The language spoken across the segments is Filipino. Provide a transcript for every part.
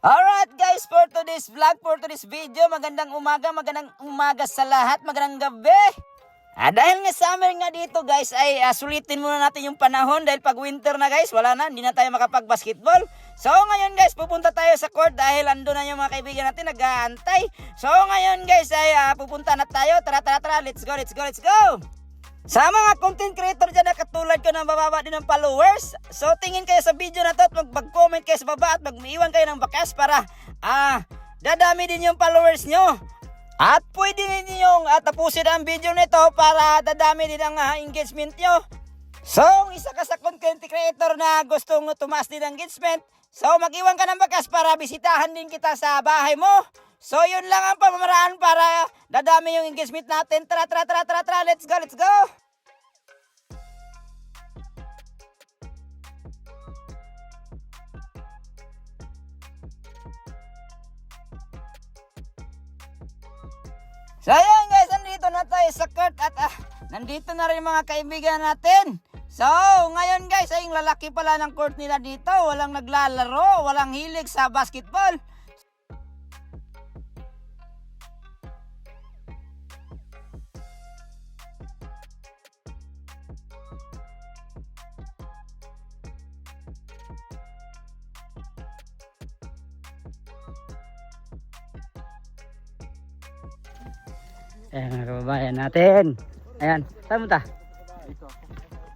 Alright guys, for today's vlog, for today's video, magandang umaga, magandang umaga sa lahat, magandang gabi. Ah, dahil nga summer nga dito guys, ay ah, sulitin muna natin yung panahon dahil pag winter na guys, wala na, hindi na tayo makapag-basketball. So ngayon guys, pupunta tayo sa court dahil ando na yung mga kaibigan natin nag-aantay. So ngayon guys, ay ah, pupunta na tayo. Tara, tara, tara, let's go, let's go, let's go! Sa mga content creator dyan na katulad ko na mababa din ng followers, so tingin kayo sa video na to at mag- mag-comment kayo sa baba at mag-iwan kayo ng bakas para ah, dadami din yung followers nyo. At pwede din yung ah, tapusin ang video nito para dadami din ang ah, engagement nyo. So, kung isa ka sa content creator na gustong tumaas din ang engagement, so mag-iwan ka ng bakas para bisitahan din kita sa bahay mo. So, yun lang ang pamamaraan para dadami yung engagement natin. Tara, tara, tara, tara, tara. Let's go, let's go. So ayan guys, nandito na tayo sa court at ah, nandito na rin mga kaibigan natin. So, ngayon guys, ay yung lalaki pala ng court nila dito. Walang naglalaro, walang hilig sa basketball. Ayan mga kababayan natin. Ayan, saan mo ta?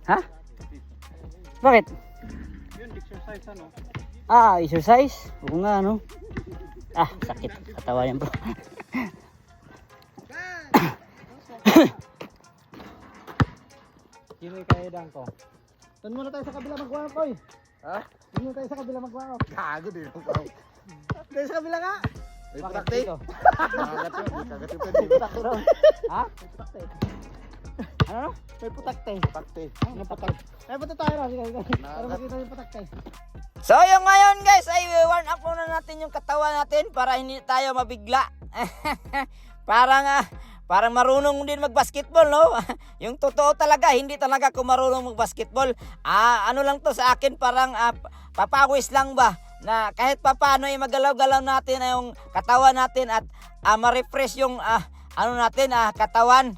Ha? Bakit? Yun, exercise ano? Ah, exercise? Oo nga, no? Ah, sakit. Katawa yan, bro. Sino yung kaedang ko? Doon muna tayo sa kabila magwako, koy. Ha? Doon muna tayo sa kabila magwako. Gago din ako. Doon sa kabila ka. May putakti. Kagat yun, kagat yun pwede. Putakte raw. Ha? May putakti. Ano? May putakti. Putakti. Ano putakti? Ay, punta tayo raw. Para makita yung putakti. So, yung ngayon guys, ay warm up muna natin yung katawan natin para hindi tayo mabigla. parang, ah, parang marunong din magbasketball, no? yung totoo talaga, hindi talaga ako marunong magbasketball. Ah, ano lang to sa akin, parang ah, papawis lang ba? Na kahit papano ay magalaw-galaw natin yung katawan natin at ah, ma-refresh yung ah, ano natin, ah, katawan.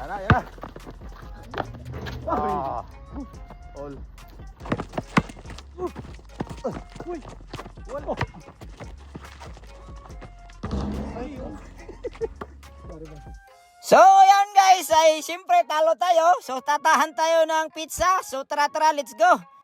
Yan na, yan na. Ah. All. Uy. Wala. Ay, oh. Sorry? So, yan guys, ay siyempre talo tayo. So, tatahan tayo ng pizza. So, tara tara, let's go.